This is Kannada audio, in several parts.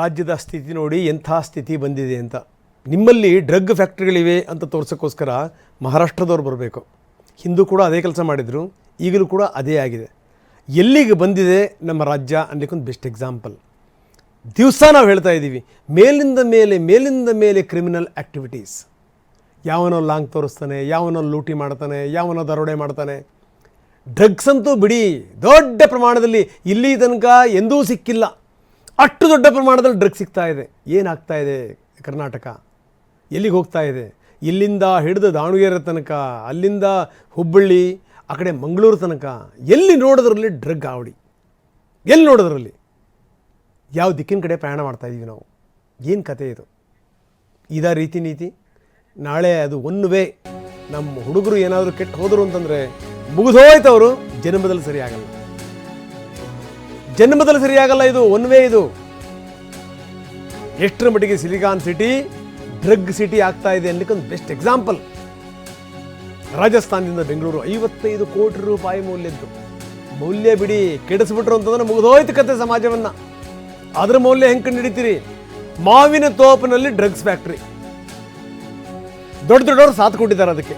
ರಾಜ್ಯದ ಸ್ಥಿತಿ ನೋಡಿ ಎಂಥ ಸ್ಥಿತಿ ಬಂದಿದೆ ಅಂತ. ನಿಮ್ಮಲ್ಲಿ ಡ್ರಗ್ ಫ್ಯಾಕ್ಟ್ರಿಗಳಿವೆ ಅಂತ ತೋರ್ಸೋಕ್ಕೋಸ್ಕರ ಮಹಾರಾಷ್ಟ್ರದವ್ರು ಬರಬೇಕು. ಹಿಂದೂ ಕೂಡ ಅದೇ ಕೆಲಸ ಮಾಡಿದರು, ಈಗಲೂ ಕೂಡ ಅದೇ ಆಗಿದೆ. ಎಲ್ಲಿಗೆ ಬಂದಿದೆ ನಮ್ಮ ರಾಜ್ಯ ಅನ್ನೋಕ್ಕೊಂದು ಬೆಸ್ಟ್ ಎಕ್ಸಾಂಪಲ್. ದಿವಸ ನಾವು ಹೇಳ್ತಾ ಇದ್ದೀವಿ, ಮೇಲಿಂದ ಮೇಲೆ ಮೇಲಿಂದ ಮೇಲೆ ಕ್ರಿಮಿನಲ್ ಆ್ಯಕ್ಟಿವಿಟೀಸ್ ಯಾವನೋ ಲಾಂಗ್ ತೋರಿಸ್ತಾನೆ, ಯಾವನೋ ಲೂಟಿ ಮಾಡ್ತಾನೆ, ಯಾವನೋ ದರೋಡೆ ಮಾಡ್ತಾನೆ. ಡ್ರಗ್ಸ್ ಅಂತೂ ಬಿಡಿ, ದೊಡ್ಡ ಪ್ರಮಾಣದಲ್ಲಿ ಇಲ್ಲಿ ತನಕ ಎಂದೂ ಸಿಕ್ಕಿಲ್ಲ. ಅಷ್ಟು ದೊಡ್ಡ ಪ್ರಮಾಣದಲ್ಲಿ ಡ್ರಗ್ ಸಿಗ್ತಾ ಇದೆ. ಏನಾಗ್ತಾ ಇದೆ ಕರ್ನಾಟಕ? ಎಲ್ಲಿಗೆ ಹೋಗ್ತಾ ಇದೆ? ಇಲ್ಲಿಂದ ಹಿಡಿದು ದಾವಣಗೆರೆ ತನಕ, ಅಲ್ಲಿಂದ ಹುಬ್ಬಳ್ಳಿ, ಆ ಕಡೆ ಮಂಗಳೂರು ತನಕ, ಎಲ್ಲಿ ನೋಡೋದ್ರಲ್ಲಿ ಡ್ರಗ್ ಆವಡಿ ಎಲ್ಲಿ ನೋಡೋದ್ರಲ್ಲಿ? ಯಾವ ದಿಕ್ಕಿನ ಕಡೆ ಪ್ರಯಾಣ ಮಾಡ್ತಾ ಇದ್ದೀವಿ ನಾವು? ಏನು ಕತೆ ಇದು? ಇದ ರೀತಿ ನೀತಿ? ನಾಳೆ ಅದು ಒನ್ ವೇ ನಮ್ಮ ಹುಡುಗರು ಏನಾದರೂ ಕೆಟ್ಟು ಹೋದರು ಅಂತಂದರೆ ಮುಗಿದೋಯ್ತು ಅವರು, ಜನ್ಮದಲ್ಲಿ ಸರಿಯಾಗಲ್ಲ. ಜನ್ಮದಲ್ಲಿ ಸರಿಯಾಗಲ್ಲ ಇದು ಒನ್ ವೇ ಇದು. ಎಷ್ಟರ ಮಟ್ಟಿಗೆ ಸಿಲಿಕಾನ್ ಸಿಟಿ, ಡ್ರಗ್ ಸಿಟಿ ಆಗ್ತಾ ಇದೆ ಅನ್ನಲಿಕ್ಕೆ ಒಂದು ಬೆಸ್ಟ್ ಎಕ್ಸಾಂಪಲ್ ರಾಜಸ್ಥಾನದಿಂದ ಬೆಂಗಳೂರು, ಐವತ್ತೈದು ಕೋಟಿ ರೂಪಾಯಿ ಮೌಲ್ಯದ್ದು. ಮೌಲ್ಯ ಬಿಡಿ, ಕೆಡಿಸ್ಬಿಟ್ರು ಅಂತಂದ್ರೆ ಮುಗಿದೋಯ್ತು ಕತೆ ಸಮಾಜವನ್ನ. ಅದ್ರ ಮೌಲ್ಯ ಹೆಂಗೆ ಕಂಡು ಹಿಡಿತೀರಿ ಮಾವಿನ ತೋಪಿನಲ್ಲಿ ಡ್ರಗ್ಸ್ ಫ್ಯಾಕ್ಟ್ರಿ ದೊಡ್ಡ ದೊಡ್ಡವರು ಸಾಥ್ ಕೊಟ್ಟಿದ್ದಾರೆ ಅದಕ್ಕೆ.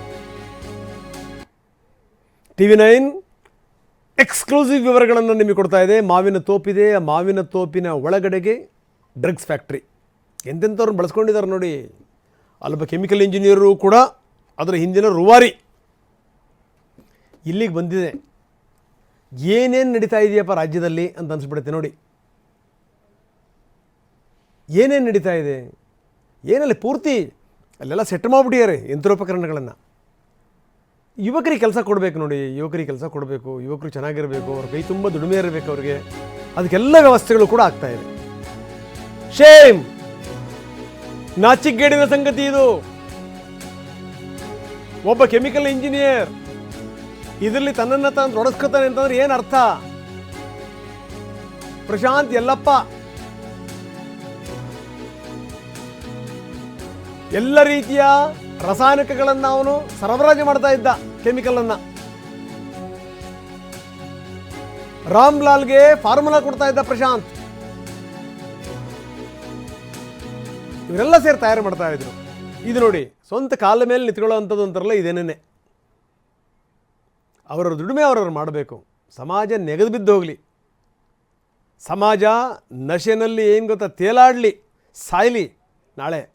ಟಿ ವಿ ನೈನ್ ಎಕ್ಸ್ಕ್ಲೂಸಿವ್ ವಿವರಗಳನ್ನು ನಿಮಗೆ ಕೊಡ್ತಾ ಇದೆ. ಮಾವಿನ ತೋಪಿದೆ ಆ ಮಾವಿನ ತೋಪಿನ ಒಳಗಡೆಗೆ ಡ್ರಗ್ಸ್ ಫ್ಯಾಕ್ಟ್ರಿ ಎಂತೆಂಥವ್ರನ್ನ ಬಳಸ್ಕೊಂಡಿದ್ದಾರೆ ನೋಡಿ. ಅಲ್ಲೊಬ್ಬ ಕೆಮಿಕಲ್ ಇಂಜಿನಿಯರು ಕೂಡ ಅದರ ಹಿಂದಿನ ರುವಾರಿ. ಇಲ್ಲಿಗೆ ಬಂದಿದೆ. ಏನೇನು ನಡೀತಾ ಇದೆಯಪ್ಪ ರಾಜ್ಯದಲ್ಲಿ ಅಂತ ಅನಿಸ್ಬಿಡುತ್ತೆ ನೋಡಿ. ಏನೇನು ನಡೀತಾ ಇದೆ? ಏನಲ್ಲಿ ಪೂರ್ತಿ ಅಲ್ಲೆಲ್ಲ ಸೆಟ್ ಮಾಡಿಬಿಟ್ಟಿದ್ದಾರೆ ಯಂತ್ರೋಪಕರಣಗಳನ್ನು. ಯುವಕರಿಗೆ ಕೆಲಸ ಕೊಡಬೇಕು ನೋಡಿ, ಯುವಕರಿಗೆ ಕೆಲಸ ಕೊಡಬೇಕು, ಯುವಕರು ಚೆನ್ನಾಗಿರಬೇಕು, ಅವ್ರ ಕೈ ತುಂಬ ದುಡಿಮೆ ಇರಬೇಕು ಅವ್ರಿಗೆ. ಅದಕ್ಕೆಲ್ಲ ವ್ಯವಸ್ಥೆಗಳು ಕೂಡ ಆಗ್ತಾ ಇದೆ. ಶೇಮ್ ನಾಚಿಗೇಡಿನ ಸಂಗತಿ ಇದು. ಒಬ್ಬ ಕೆಮಿಕಲ್ ಇಂಜಿನಿಯರ್ ಇದರಲ್ಲಿ ತನ್ನನ್ನು ತಾನು ತೊಡಸ್ಕೊತಾನೆ ಅಂತಂದ್ರೆ ಏನು ಅರ್ಥ? ಪ್ರಶಾಂತ್ ಎಲ್ಲಪ್ಪ ಎಲ್ಲ ರೀತಿಯ ರಾಸಾಯನಿಕಗಳನ್ನು ಅವನು ಸರಬರಾಜು ಮಾಡ್ತಾ ಇದ್ದ. ಕೆಮಿಕಲ್ ಅನ್ನ. ರಾಮ್ಲಾಲ್ಗೆ ಫಾರ್ಮುಲಾ ಕೊಡ್ತಾ ಇದ್ದ ಪ್ರಶಾಂತ್. ಇವರೆಲ್ಲ ಸೇರಿ ತಯಾರು ಮಾಡ್ತಾ ಇದ್ರು. ಇದು ನೋಡಿ, ಸ್ವಂತ ಕಾಲ ಮೇಲೆ ನಿಂತ್ಕೊಳ್ಳೋ ಅಂಥದ್ದು ಅಂತಾರಲ್ಲ ಇದೇನೇನೆ ಅವರ ದುಡಿಮೆ ಅವರವ್ರು ಮಾಡಬೇಕು. ಸಮಾಜ ನೆಗೆದು ಬಿದ್ದು ಹೋಗಲಿ. ಸಮಾಜ ನಶೆನಲ್ಲಿ ಏನು ಗೊತ್ತಾ ತೇಲಾಡಲಿ, ಸಾಯ್ಲಿ ನಾಳೆ.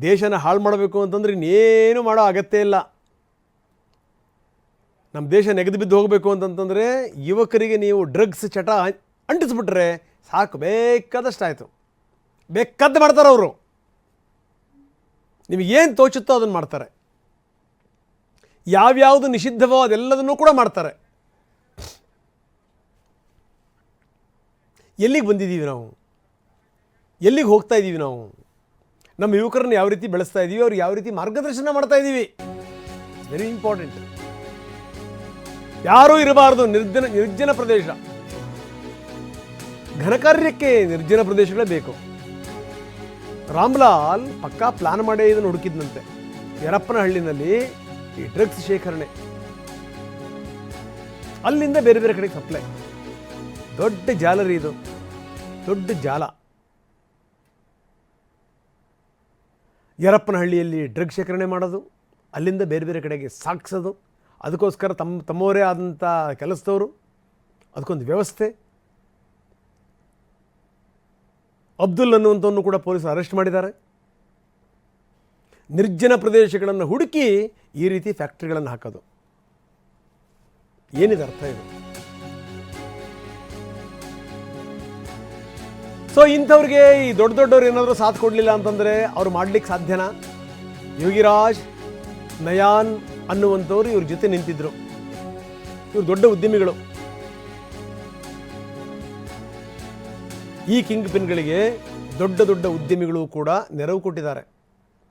ದೇಶನ ಹಾಳು ಮಾಡಬೇಕು ಅಂತಂದ್ರೆ ಇನ್ನೇನು ಮಾಡೋ ಅಗತ್ಯ ಇಲ್ಲ. ನಮ್ಮ ದೇಶ ನೆಗೆದು ಬಿದ್ದು ಹೋಗಬೇಕು ಅಂತಂತಂದರೆ ಯುವಕರಿಗೆ ನೀವು ಡ್ರಗ್ಸ್ ಚಟ ಅಂಟಿಸ್ಬಿಟ್ರೆ ಸಾಕು ಬೇಕಾದಷ್ಟಾಯಿತು ಬೇಕಾದ ಮಾಡ್ತಾರೆ ಅವರು. ನಿಮಗೇನು ತೋಚುತ್ತೋ ಅದನ್ನು ಮಾಡ್ತಾರೆ. ಯಾವ್ಯಾವುದು ನಿಷಿದ್ಧವೋ ಅದೆಲ್ಲದನ್ನೂ ಕೂಡ ಮಾಡ್ತಾರೆ. ಎಲ್ಲಿಗೆ ಬಂದಿದ್ದೀವಿ ನಾವು? ಎಲ್ಲಿಗೆ ಹೋಗ್ತಾ ಇದ್ದೀವಿ ನಾವು? ನಮ್ಮ ಯುವಕರನ್ನ ಯಾವ ರೀತಿ ಬೆಳೆಸ್ತಾ ಇದ್ದೀವಿ ಅವ್ರು ಯಾವ ರೀತಿ ಮಾರ್ಗದರ್ಶನ ಮಾಡ್ತಾ ಇದ್ದೀವಿ ವೆರಿ ಇಂಪಾರ್ಟೆಂಟ್ ಯಾರೂ ಇರಬಾರದು, ನಿರ್ಜನ ನಿರ್ಜನ ಪ್ರದೇಶ. ಘನಕಾರ್ಯಕ್ಕೆ ನಿರ್ಜನ ಪ್ರದೇಶಗಳೇ ಬೇಕು. ರಾಮ್ಲಾಲ್ ಪಕ್ಕಾ ಪ್ಲಾನ್ ಮಾಡೇ ಇದನ್ನು ಹುಡುಕಿದ್ನಂತೆ. ಯರಪ್ಪನಹಳ್ಳಿನಲ್ಲಿ ಈ ಡ್ರಗ್ಸ್ ಶೇಖರಣೆ. ಅಲ್ಲಿಂದ ಬೇರೆ ಬೇರೆ ಕಡೆಗೆ ಸಪ್ಲೈ ದೊಡ್ಡ ಜಾಲರಿ ಇದು. ದೊಡ್ಡ ಜಾಲ. ಯರಪ್ಪನಹಳ್ಳಿಯಲ್ಲಿ ಡ್ರಗ್ ಶೇಖರಣೆ ಮಾಡೋದು, ಅಲ್ಲಿಂದ ಬೇರೆ ಬೇರೆ ಕಡೆಗೆ ಸಾಗಿಸೋದು, ಅದಕ್ಕೋಸ್ಕರ ತಮ್ಮ, ತಮ್ಮವರೇ ಆದಂಥ ಕೆಲಸದವರು, ಅದಕ್ಕೊಂದು ವ್ಯವಸ್ಥೆ. ಅಬ್ದುಲ್ ಅನ್ನುವಂಥವನ್ನು ಕೂಡ ಪೊಲೀಸರು ಅರೆಸ್ಟ್ ಮಾಡಿದ್ದಾರೆ. ನಿರ್ಜನ ಪ್ರದೇಶಗಳನ್ನು ಹುಡುಕಿ ಈ ರೀತಿ ಫ್ಯಾಕ್ಟ್ರಿಗಳನ್ನು ಹಾಕೋದು. ಏನಿದೆ ಅರ್ಥ ಇದು? ಸೊ ಇಂಥವ್ರಿಗೆ ಈ ದೊಡ್ಡ ದೊಡ್ಡವ್ರು ಏನಾದರೂ ಸಾಥ್ ಕೊಡಲಿಲ್ಲ ಅಂತಂದರೆ ಅವ್ರು ಮಾಡ್ಲಿಕ್ಕೆ ಸಾಧ್ಯನಾ? ಯೋಗಿರಾಜ್, ನಯಾನ್ ಅನ್ನುವಂಥವ್ರು ಇವ್ರ ಜೊತೆ ನಿಂತಿದ್ರು. ಇವ್ರು ದೊಡ್ಡ ಉದ್ಯಮಿಗಳು. ಈ ಕಿಂಗ್ ಪಿನ್ಗಳಿಗೆ ದೊಡ್ಡ ದೊಡ್ಡ ಉದ್ಯಮಿಗಳು ಕೂಡ ನೆರವು ಕೊಟ್ಟಿದ್ದಾರೆ.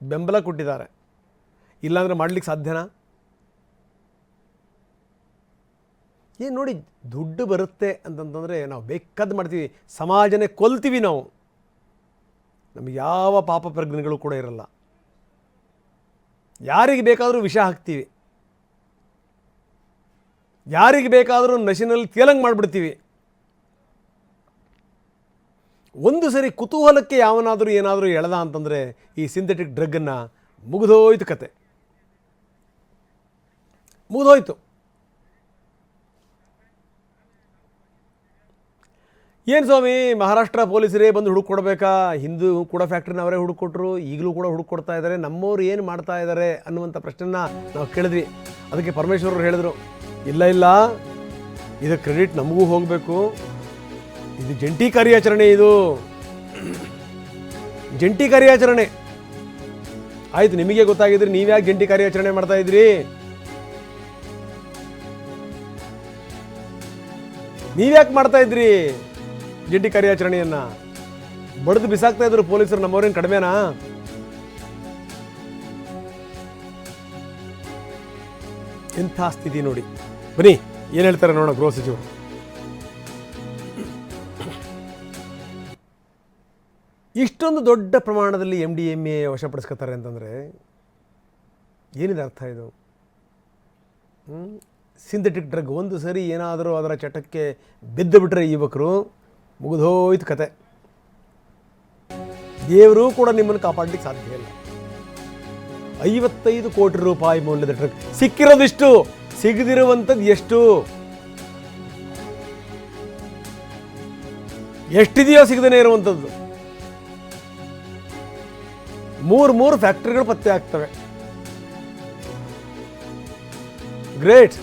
ಬೆಂಬಲ ಕೊಟ್ಟಿದ್ದಾರೆ. ಇಲ್ಲಾಂದರೆ ಮಾಡ್ಲಿಕ್ಕೆ ಸಾಧ್ಯನಾ? ಏನು ನೋಡಿ ದುಡ್ಡು ಬರುತ್ತೆ ಅಂತಂತಂದರೆ ನಾವು ಬೇಕಾದ್ದು ಮಾಡ್ತೀವಿ. ಸಮಾಜನೇ ಕೊಲ್ತೀವಿ ನಾವು. ನಮಗೆ ಯಾವ ಪಾಪ ಪ್ರಜ್ಞೆಗಳು ಕೂಡ ಇರಲ್ಲ. ಯಾರಿಗೆ ಬೇಕಾದರೂ ವಿಷ ಹಾಕ್ತೀವಿ. ಯಾರಿಗೆ ಬೇಕಾದರೂ ನಶಿನಲ್ಲಿ ತೇಲಂಗ್ ಮಾಡಿಬಿಡ್ತೀವಿ. ಒಂದು ಸರಿ ಕುತೂಹಲಕ್ಕೆ ಯಾವನಾದರೂ ಏನಾದರೂ ಎಳೆದ ಅಂತಂದರೆ ಈ ಸಿಂಥೆಟಿಕ್ ಡ್ರಗ್ಗನ್ನು ಮುಗಿದೋಯ್ತು ಕತೆ. ಮುಗಿದೋಯ್ತು. ಏನು ಸ್ವಾಮಿ, ಮಹಾರಾಷ್ಟ್ರ ಪೊಲೀಸರೇ ಬಂದು ಹುಡುಕ್ ಹಿಂದೂ ಕೂಡ ಫ್ಯಾಕ್ಟ್ರಿನ ಅವರೇ ಹುಡುಕೊಟ್ರು ಈಗಲೂ ಕೂಡ ಹುಡುಕ್ ಕೊಡ್ತಾ ಇದ್ದಾರೆ ನಮ್ಮವ್ರು ಏನು ಮಾಡ್ತಾ ಇದ್ದಾರೆ ಅನ್ನುವಂಥ ಪ್ರಶ್ನೆನ ನಾವು ಕೇಳಿದ್ವಿ. ಅದಕ್ಕೆ ಪರಮೇಶ್ವರರು ಹೇಳಿದರು, ಇಲ್ಲ ಇಲ್ಲ, ಇದು ಕ್ರೆಡಿಟ್ ನಮಗೂ ಹೋಗಬೇಕು. ಇದು ಜಂಟಿ ಕಾರ್ಯಾಚರಣೆ ಇದು. ಜಂಟಿ ಕಾರ್ಯಾಚರಣೆ. ಆಯ್ತು, ನಿಮಗೆ ಗೊತ್ತಾಗಿದ್ರೆ ನೀವ್ಯಾಕೆ ಜಂಟಿ ಕಾರ್ಯಾಚರಣೆ ಮಾಡ್ತಾ ಇದ್ರಿ? ನೀವ್ಯಾಕೆ ಮಾಡ್ತಾ ಇದ್ರಿ? ಜಂಟಿ ಕಾರ್ಯಾಚರಣೆಯನ್ನ ಬಡಿದು ಬಿಸಾಕ್ತಾ ಇದ್ರು ಪೊಲೀಸರು ನಮ್ಮವ್ರೇನು ಕಡಿಮೆನಾ? ಎಂಥ ಸ್ಥಿತಿ ನೋಡಿ. ಬನ್ನಿ, ಏನು ಹೇಳ್ತಾರೆ ನೋಡೋಣ ಗೃಹ ಸಚಿವರು. ಇಷ್ಟೊಂದು ದೊಡ್ಡ ಪ್ರಮಾಣದಲ್ಲಿ ಎಂ ಡಿ ಎಂ ಎ ವಶಪಡಿಸ್ಕೊತಾರೆ ಅಂತಂದರೆ ಏನಿದೆ ಅರ್ಥ ಇದು? ಸಿಂಥೆಟಿಕ್ ಡ್ರಗ್ ಒಂದು ಸರಿ ಏನಾದರೂ ಅದರ ಚಟಕ್ಕೆ ಬಿದ್ದುಬಿಟ್ರೆ ಯುವಕರು ಮುಗಿದೋಯ್ತು ಕತೆ. ದೇವರು ಕೂಡ ನಿಮ್ಮನ್ನು ಕಾಪಾಡಲಿಕ್ಕೆ ಸಾಧ್ಯ ಇಲ್ಲ. ಐವತ್ತೈದು ಕೋಟಿ ರೂಪಾಯಿ ಮೌಲ್ಯದ ಟ್ರಕ್ ಸಿಕ್ಕಿರೋದಿಷ್ಟು, ಸಿಗದಿರುವಂಥದ್ದು ಎಷ್ಟು? ಎಷ್ಟಿದೆಯೋ ಸಿಗದೇ ಇರುವಂಥದ್ದು. ಮೂರು ಮೂರು ಫ್ಯಾಕ್ಟ್ರಿಗಳು ಪತ್ತೆ ಆಗ್ತವೆ. ಗ್ರೇಟ್.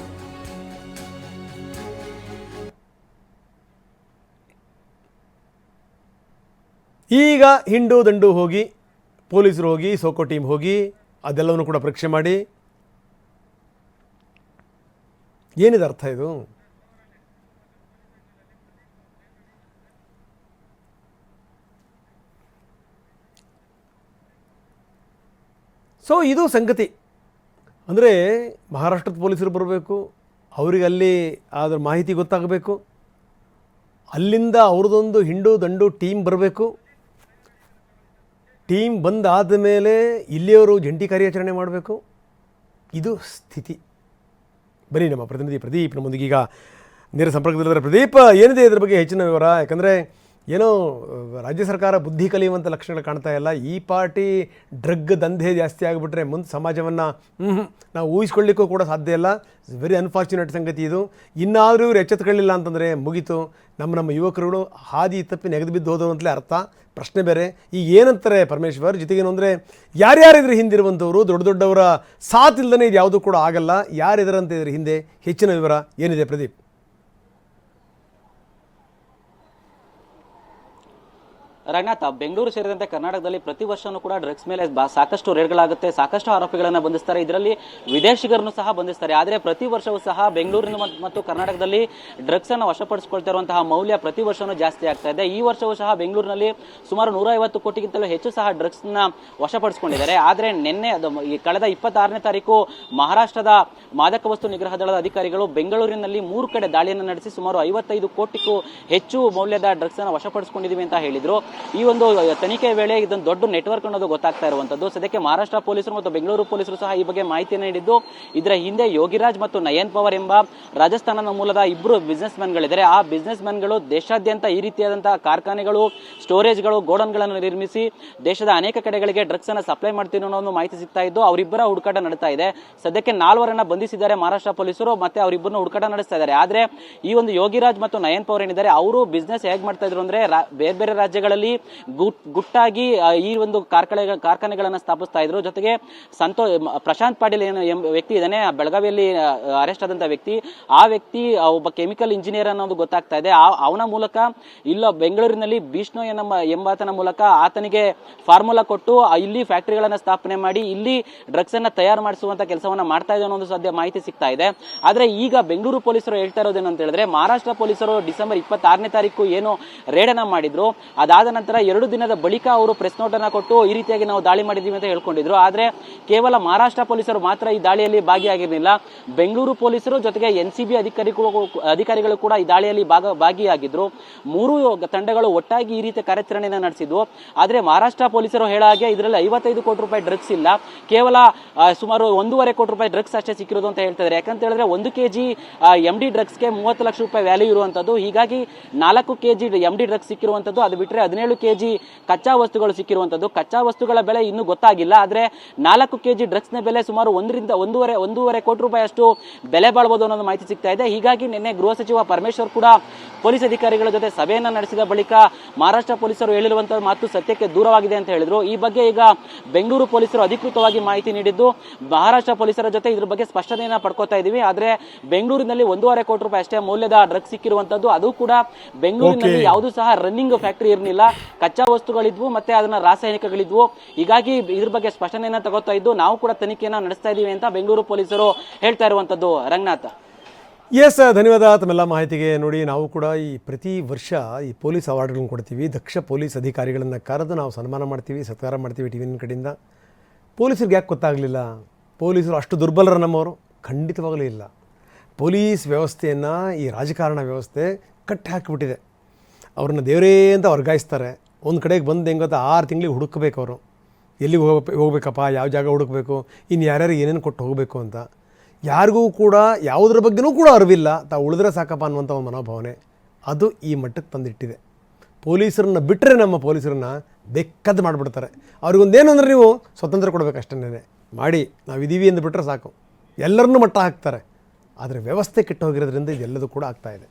ಈಗ ಹಿಂಡು ದಂಡು ಹೋಗಿ, ಪೊಲೀಸರು ಹೋಗಿ, ಸೋಕೋ ಟೀಮ್ ಹೋಗಿ, ಅದೆಲ್ಲವನ್ನು ಕೂಡ ಪರೀಕ್ಷೆ ಮಾಡಿ. ಏನಿದೆ ಅರ್ಥ ಇದು? ಸೊ ಇದು ಸಂಗತಿ. ಅಂದರೆ ಮಹಾರಾಷ್ಟ್ರದ ಪೊಲೀಸರು ಬರಬೇಕು ಅವರಿಗೆ ಅಲ್ಲಿ ಅದರ ಮಾಹಿತಿ ಗೊತ್ತಾಗಬೇಕು, ಅಲ್ಲಿಂದ ಅವ್ರದ್ದೊಂದು ಹಿಂಡು ದಂಡು ಟೀಮ್ ಬರಬೇಕು ಟೀಮ್ ಬಂದಾದ ಮೇಲೆ ಇಲ್ಲಿಯವರು ಜಂಟಿ ಕಾರ್ಯಾಚರಣೆ ಮಾಡಬೇಕು? ಇದು ಸ್ಥಿತಿ. ಬನ್ನಿ, ನಮ್ಮ ಪ್ರತಿನಿಧಿ ಪ್ರದೀಪ್ ನಮ್ಮೊಂದಿಗೆ ಈಗ ನೇರ ಸಂಪರ್ಕದಲ್ಲಿದ್ದಾರೆ. ಪ್ರದೀಪ್, ಏನಿದೆ ಇದ್ರ ಬಗ್ಗೆ ಹೆಚ್ಚಿನ ವಿವರ? ಯಾಕಂದರೆ ಏನೋ ರಾಜ್ಯ ಸರ್ಕಾರ ಬುದ್ಧಿ ಕಲಿಯುವಂಥ ಲಕ್ಷಣಗಳು ಕಾಣ್ತಾ ಇಲ್ಲ. ಈ ಪಾರ್ಟಿ ಡ್ರಗ್ ದಂಧೆ ಜಾಸ್ತಿ ಆಗಿಬಿಟ್ರೆ ಮುಂದೆ ಸಮಾಜವನ್ನು ನಾವು ಊಹಿಸ್ಕೊಳ್ಳಿಕ್ಕೂ ಕೂಡ ಸಾಧ್ಯ ಇಲ್ಲ. ವೆರಿ ಅನ್ಫಾರ್ಚುನೇಟ್ ಸಂಗತಿ ಇದು. ಇನ್ನಾದರೂ ಇವ್ರು ಎಚ್ಚೆತ್ಕೊಳ್ಳಿಲ್ಲ ಅಂತಂದರೆ ಮುಗೀತು. ನಮ್ಮ ನಮ್ಮ ಯುವಕರುಗಳು ಹಾದಿ ತಪ್ಪಿ ನೆಗೆದು ಬಿದ್ದು ಹೋದವು ಅಂತಲೇ ಅರ್ಥ. ಪ್ರಶ್ನೆ ಬೇರೆ. ಈಗ ಏನಂತಾರೆ ಪರಮೇಶ್ವರ್? ಜೊತೆಗೇನು ಅಂದರೆ, ಯಾರ್ಯಾರಿದ್ರೆ ಹಿಂದಿರುವಂಥವ್ರು ದೊಡ್ಡ ದೊಡ್ಡವರ ಸಾಥ್ ಇಲ್ಲದೇ ಇದು ಯಾವುದೂ ಕೂಡ ಆಗಲ್ಲ. ಯಾರಿದರಂತೆ ಇದ್ರ ಹಿಂದೆ? ಹೆಚ್ಚಿನ ವಿವರ ಏನಿದೆ ಪ್ರದೀಪ್? ರಂಗನಾಥ್ ಬೆಂಗಳೂರು ಸೇರಿದಂತೆ ಕರ್ನಾಟಕದಲ್ಲಿ ಪ್ರತಿ ವರ್ಷನೂ ಕೂಡ ಡ್ರಗ್ಸ್ ಮೇಲೆ ಸಾಕಷ್ಟು ರೇಡ್ಗಳಾಗುತ್ತೆ, ಸಾಕಷ್ಟು ಆರೋಪಿಗಳನ್ನು ಬಂಧಿಸ್ತಾರೆ. ಇದರಲ್ಲಿ ವಿದೇಶಿಗರನ್ನು ಸಹ ಬಂಧಿಸ್ತಾರೆ. ಆದರೆ ಪ್ರತಿ ವರ್ಷವೂ ಸಹ ಬೆಂಗಳೂರಿನ ಮತ್ತು ಕರ್ನಾಟಕದಲ್ಲಿ ಡ್ರಗ್ಸ್ ಅನ್ನು ವಶಪಡಿಸಿಕೊಳ್ತಾ ಮೌಲ್ಯ ಪ್ರತಿ ವರ್ಷವೂ ಜಾಸ್ತಿ ಆಗ್ತಾ ಇದೆ. ಈ ವರ್ಷವೂ ಸಹ ಬೆಂಗಳೂರಿನಲ್ಲಿ ಸುಮಾರು ನೂರ ಐವತ್ತು ಕೋಟಿಗಿಂತಲೂ ಹೆಚ್ಚು ಸಹ ಡ್ರಗ್ಸ್ನ ವಶಪಡಿಸಿಕೊಂಡಿದ್ದಾರೆ. ಆದರೆ ನಿನ್ನೆ ಈ ಕಳೆದ ಇಪ್ಪತ್ತಾರನೇ ತಾರೀಕು ಮಹಾರಾಷ್ಟ್ರದ ಮಾದಕ ವಸ್ತು ನಿಗ್ರಹ ದಳದ ಅಧಿಕಾರಿಗಳು ಬೆಂಗಳೂರಿನಲ್ಲಿ ಮೂರು ಕಡೆ ದಾಳಿಯನ್ನು ನಡೆಸಿ ಸುಮಾರು ಐವತ್ತೈದು ಕೋಟಿಗೂ ಹೆಚ್ಚು ಮೌಲ್ಯದ ಡ್ರಗ್ಸ್ ಅನ್ನು ವಶಪಡಿಸಿಕೊಂಡಿದ್ದೀವಿ ಅಂತ ಹೇಳಿದ್ರು. ಈ ಒಂದು ತನಿಖೆ ವೇಳೆ ಇದೊಂದು ದೊಡ್ಡ ನೆಟ್ವರ್ಕ್ ಅನ್ನೋದು ಗೊತ್ತಾಗ್ತಾ ಇರುವಂತದ್ದು ಸದ್ಯಕ್ಕೆ ಮಹಾರಾಷ್ಟ್ರ ಪೊಲೀಸರು ಮತ್ತು ಬೆಂಗಳೂರು ಪೊಲೀಸರು ಸಹ ಈ ಬಗ್ಗೆ ಮಾಹಿತಿ ನೀಡಿದ್ದು, ಇದರ ಹಿಂದೆ ಯೋಗಿರಾಜ್ ಮತ್ತು ನಯನ್ ಪವರ್ ಎಂಬ ರಾಜಸ್ಥಾನದ ಮೂಲದ ಇಬ್ಬರು ಬಿಸ್ನೆಸ್ ಗಳಿದ್ದಾರೆ ಆ ಬಿಸ್ನೆಸ್ಗಳು ದೇಶಾದ್ಯಂತ ಈ ರೀತಿಯಾದಂತಹ ಕಾರ್ಖಾನೆಗಳು ಸ್ಟೋರೇಜ್ಗಳು ಗೋಡನ್ಗಳನ್ನು ನಿರ್ಮಿಸಿ ದೇಶದ ಅನೇಕ ಕಡೆಗಳಿಗೆ ಡ್ರಗ್ಸ್ ಅನ್ನು ಸಪ್ಲೈ ಮಾಡ್ತೀನಿ ಅನ್ನೋ ಒಂದು ಮಾಹಿತಿ ಸಿಗ್ತಾ ಇದ್ದು, ಅವರಿಬ್ಬರ ಹುಡುಕಾಟ ನಡೀತಾ ಇದೆ. ಸದ್ಯಕ್ಕೆ ನಾಲ್ವರನ್ನ ಬಂಧಿಸಿದ್ದಾರೆ ಮಹಾರಾಷ್ಟ್ರ ಪೊಲೀಸರು ಮತ್ತೆ ಅವರಿಬ್ಬರನ್ನ ಹುಡುಕಾಟ ನಡೆಸ್ತಾ ಇದ್ದಾರೆ. ಆದ್ರೆ ಈ ಒಂದು ಯೋಗಿರಾಜ್ ಮತ್ತು ನಯನ್ ಪವರ್ ಏನಿದ್ದಾರೆ, ಅವರು ಬಿಸ್ನೆಸ್ ಹೇಗ್ ಮಾಡ್ತಾ ಇದ್ರು ಅಂದ್ರೆ ಬೇರೆ ಬೇರೆ ರಾಜ್ಯಗಳಲ್ಲಿ ಗುಟ್- ಗುಟ್ಟಾಗಿ ಈ ಒಂದು ಕಾರ್ಖಾನೆ ಕಾರ್ಖಾನೆಗಳನ್ನು ಸ್ಥಾಪಿಸ್ತಾ ಇದ್ರು. ಜೊತೆಗೆ ಸಂತೋ ಪ್ರಶಾಂತ್ ಪಾಟೀಲ್ ಏನು ವ್ಯಕ್ತಿ ಇದ್ದಾನೆ. ಬೆಳಗಾವಿಯಲ್ಲಿ ಅರೆಸ್ಟ್ ಆದಂತ ವ್ಯಕ್ತಿ. ಆ ವ್ಯಕ್ತಿ ಒಬ್ಬ ಕೆಮಿಕಲ್ ಇಂಜಿನಿಯರ್ ಅನ್ನೋದು ಗೊತ್ತಾಗ್ತಾ ಇದೆ. ಅವನ ಮೂಲಕ ಇಲ್ಲ ಬೆಂಗಳೂರಿನಲ್ಲಿ ಬಿಷ್ಣು ಎನ್ನಮ್ಮ ಎಂಬಾತನ ಮೂಲಕ ಆತನಿಗೆ ಫಾರ್ಮುಲಾ ಕೊಟ್ಟು ಇಲ್ಲಿ ಫ್ಯಾಕ್ಟರಿಗಳನ್ನ ಸ್ಥಾಪನೆ ಮಾಡಿ, ಇಲ್ಲಿ ಡ್ರಗ್ಸ್ ಅನ್ನ ತಯಾರು ಮಾಡಿಸುವಂತ ಕೆಲಸವನ್ನ ಮಾಡ್ತಾ ಇದೆ ಅನ್ನೋದು ಸದ್ಯ ಮಾಹಿತಿ ಸಿಗ್ತಾ ಇದೆ. ಆದ್ರೆ ಈಗ ಬೆಂಗಳೂರು ಪೊಲೀಸರು ಹೇಳ್ತಾ ಇರೋದೇನಂತ ಹೇಳಿದ್ರೆ, ಮಹಾರಾಷ್ಟ್ರ ಪೊಲೀಸರು ಡಿಸೆಂಬರ್ ಇಪ್ಪತ್ತಾರನೇ ತಾರೀಕು ಏನು ರೇಡನ ಮಾಡಿದ್ರು. ಅದಾದ ನಂತರ ಎರಡು ದಿನದ ಬಳಿಕ ಅವರು ಪ್ರೆಸ್ ನೋಟ್ ಅನ್ನ ಕೊಟ್ಟು ಈ ರೀತಿಯಾಗಿ ನಾವು ದಾಳಿ ಮಾಡಿದ್ದೀವಿ ಅಂತ ಹೇಳ್ಕೊಂಡಿದ್ರು. ಆದ್ರೆ ಕೇವಲ ಮಹಾರಾಷ್ಟ್ರ ಪೊಲೀಸರು ಮಾತ್ರ ಈ ದಾಳಿಯಲ್ಲಿ ಭಾಗಿಯಾಗಿರಲಿಲ್ಲ. ಬೆಂಗಳೂರು ಪೊಲೀಸರು ಜೊತೆಗೆ ಎನ್ ಸಿ ಅಧಿಕಾರಿಗಳು ಅಧಿಕಾರಿಗಳು ಕೂಡ ಈ ದಾಳಿಯಲ್ಲಿ ಭಾಗ ಭಾಗಿಯಾಗಿದ್ರು. ಮೂರು ತಂಡಗಳು ಒಟ್ಟಾಗಿ ಈ ರೀತಿಯ ಕಾರ್ಯಾಚರಣೆಯನ್ನು ನಡೆಸಿದ್ವು. ಆದ್ರೆ ಮಹಾರಾಷ್ಟ್ರ ಪೊಲೀಸರು ಹೇಳ ಹಾಗೆ ಇದರಲ್ಲಿ ಐವತ್ತೈದು ಕೋಟಿ ರೂಪಾಯಿ ಡ್ರಗ್ಸ್ ಇಲ್ಲ. ಕೇವಲ ಸುಮಾರು ಒಂದೂವರೆ ಕೋಟಿ ರೂಪಾಯಿ ಡ್ರಗ್ಸ್ ಅಷ್ಟೇ ಸಿಕ್ಕಿರೋದು ಅಂತ ಹೇಳ್ತಿದ್ದಾರೆ ಯಾಕಂತ ಹೇಳಿದ್ರೆ ಒಂದು ಕೆಜಿ ಎಂ ಡಿ ಡ್ರಗ್ಸ್ಗೆ ಮೂವತ್ತು ಲಕ್ಷ ರೂಪಾಯಿ ವ್ಯಾಲ್ಯೂ ಇರುವಂತದ್ದು. ಹೀಗಾಗಿ ನಾಲ್ಕು ಕೆಜಿ ಎಂ ಡಿ ಡ್ರಗ್ಸ್ ಸಿಕ್ಕಿರುವಂತದ್ದು. ಅದು ಬಿಟ್ಟರೆ ಹದಿನೈದು ಕೆ ಕೆಜಿ ಕಚ್ಚಾ ವಸ್ತುಗಳು ಸಿಕ್ಕಿರುವಂತದ್ದು. ಕಚ್ಚಾ ವಸ್ತುಗಳ ಬೆಲೆ ಇನ್ನೂ ಗೊತ್ತಾಗಿಲ್ಲ. ಆದ್ರೆ ನಾಲ್ಕು ಕೆಜಿ ಡ್ರಗ್ಸ್ನ ಬೆಲೆ ಸುಮಾರು ಒಂದರಿಂದ ಒಂದೂವರೆ ಒಂದೂವರೆ ಕೋಟಿ ರೂಪಾಯಿ ಅಷ್ಟು ಬೆಲೆ ಬಾಳ್ಬೋದು ಅನ್ನೋದು ಮಾಹಿತಿ ಸಿಗ್ತಾ ಇದೆ. ಹೀಗಾಗಿ ನಿನ್ನೆ ಗೃಹ ಸಚಿವ ಪರಮೇಶ್ವರ್ ಕೂಡ ಪೊಲೀಸ್ ಅಧಿಕಾರಿಗಳ ಜೊತೆ ಸಭೆಯನ್ನ ನಡೆಸಿದ ಬಳಿಕ ಮಹಾರಾಷ್ಟ್ರ ಪೊಲೀಸರು ಹೇಳಿರುವಂತಹ ಮಾತು ಸತ್ಯಕ್ಕೆ ದೂರವಾಗಿದೆ ಅಂತ ಹೇಳಿದ್ರು. ಈ ಬಗ್ಗೆ ಈಗ ಬೆಂಗಳೂರು ಪೊಲೀಸರು ಅಧಿಕೃತವಾಗಿ ಮಾಹಿತಿ ನೀಡಿದ್ದು ಮಹಾರಾಷ್ಟ್ರ ಪೊಲೀಸರ ಜೊತೆ ಇದ್ರ ಬಗ್ಗೆ ಸ್ಪಷ್ಟನೆಯನ್ನ ಪಡ್ಕೋತಾ ಇದೀವಿ. ಆದ್ರೆ ಬೆಂಗಳೂರಿನಲ್ಲಿ ಒಂದೂವರೆ ಕೋಟಿ ರೂಪಾಯಿ ಅಷ್ಟೇ ಮೌಲ್ಯದ ಡ್ರಗ್ಸ್ ಸಿಕ್ಕಿರುವಂತದ್ದು. ಅದು ಕೂಡ ಬೆಂಗಳೂರಿನಲ್ಲಿ ಯಾವುದೂ ಸಹ ರನ್ನಿಂಗ್ ಫ್ಯಾಕ್ಟರಿ ಇರಲಿಲ್ಲ. ಕಚ್ಚಾ ವಸ್ತುಗಳಿದ್ವು ಮತ್ತೆ ಅದನ್ನ ರಾಸಾಯನಿಕಗಳಿದ್ವು. ಹೀಗಾಗಿ ಇದ್ರ ಬಗ್ಗೆ ಸ್ಪಷ್ಟನೆಯನ್ನ ತಗೋತಾ ಇದ್ದು, ನಾವು ಕೂಡ ತನಿಖೆಯನ್ನ ನಡೆಸ್ತಾ ಇದೀವಿ ಅಂತ ಬೆಂಗಳೂರು ಪೊಲೀಸರು ಹೇಳ್ತಾ ಇರುವಂತದ್ದು. ರಂಗನಾಥ್. ಎಸ್ ಧನ್ಯವಾದ. ತಮ್ಮೆಲ್ಲ ಮಾಹಿತಿಗೆ ನೋಡಿ ನಾವು ಕೂಡ ಈ ಪ್ರತಿ ವರ್ಷ ಈ ಪೊಲೀಸ್ ಅವಾರ್ಡ್ಗಳನ್ನು ಕೊಡ್ತೀವಿ. ದಕ್ಷ ಪೊಲೀಸ್ ಅಧಿಕಾರಿಗಳನ್ನು ಕರೆದು ನಾವು ಸನ್ಮಾನ ಮಾಡ್ತೀವಿ, ಸತ್ಕಾರ ಮಾಡ್ತೀವಿ ಟಿ ವಿನ ಕಡೆಯಿಂದ. ಪೊಲೀಸರಿಗೆ ಯಾಕೆ ಗೊತ್ತಾಗಲಿಲ್ಲ? ಪೊಲೀಸರು ಅಷ್ಟು ದುರ್ಬಲರ ನಮ್ಮವರು. ಖಂಡಿತವಾಗಲೂ ಇಲ್ಲ. ಪೊಲೀಸ್ ವ್ಯವಸ್ಥೆಯನ್ನು ಈ ರಾಜಕಾರಣ ವ್ಯವಸ್ಥೆ ಕಟ್ಟಿ ಹಾಕಿಬಿಟ್ಟಿದೆ ಅವ್ರನ್ನ ದೇವರೇ ಅಂತ ವರ್ಗಾಯಿಸ್ತಾರೆ. ಒಂದು ಕಡೆಗೆ ಬಂದು ಹೆಂಗೆ ಆರು ತಿಂಗಳಿಗೆ ಹುಡುಕಬೇಕು ಅವರು. ಎಲ್ಲಿಗೆ ಹೋಗ ಹೋಗ್ಬೇಕಪ್ಪ? ಯಾವ ಜಾಗ ಹುಡುಕಬೇಕು? ಇನ್ನು ಯಾರ್ಯಾರು ಏನೇನು ಕೊಟ್ಟು ಹೋಗಬೇಕು ಅಂತ. ಯಾರಿಗೂ ಕೂಡ ಯಾವುದ್ರ ಬಗ್ಗೆನೂ ಕೂಡ ಅರಿವಿಲ್ಲ. ತಾವು ಉಳಿದ್ರೆ ಸಾಕಪ್ಪ ಅನ್ನುವಂಥ ಒಂದು ಮನೋಭಾವನೆ. ಅದು ಈ ಮಟ್ಟಕ್ಕೆ ತಂದಿಟ್ಟಿದೆ. ಪೊಲೀಸರನ್ನ ಬಿಟ್ಟರೆ ನಮ್ಮ ಪೊಲೀಸರನ್ನ ಬೆಕ್ಕದ್ದು ಮಾಡಿಬಿಡ್ತಾರೆ. ಅವ್ರಿಗೊಂದೇನು ಅಂದರೆ ನೀವು ಸ್ವತಂತ್ರ ಕೊಡಬೇಕು ಅಷ್ಟೇ ಮಾಡಿ, ನಾವು ಇದೀವಿ ಎಂದು ಬಿಟ್ಟರೆ ಸಾಕು. ಎಲ್ಲರನ್ನೂ ಮಟ್ಟ ಹಾಕ್ತಾರೆ. ಆದರೆ ವ್ಯವಸ್ಥೆ ಕೆಟ್ಟು ಹೋಗಿರೋದ್ರಿಂದ ಇದೆಲ್ಲದೂ ಕೂಡ ಆಗ್ತಾಯಿದೆ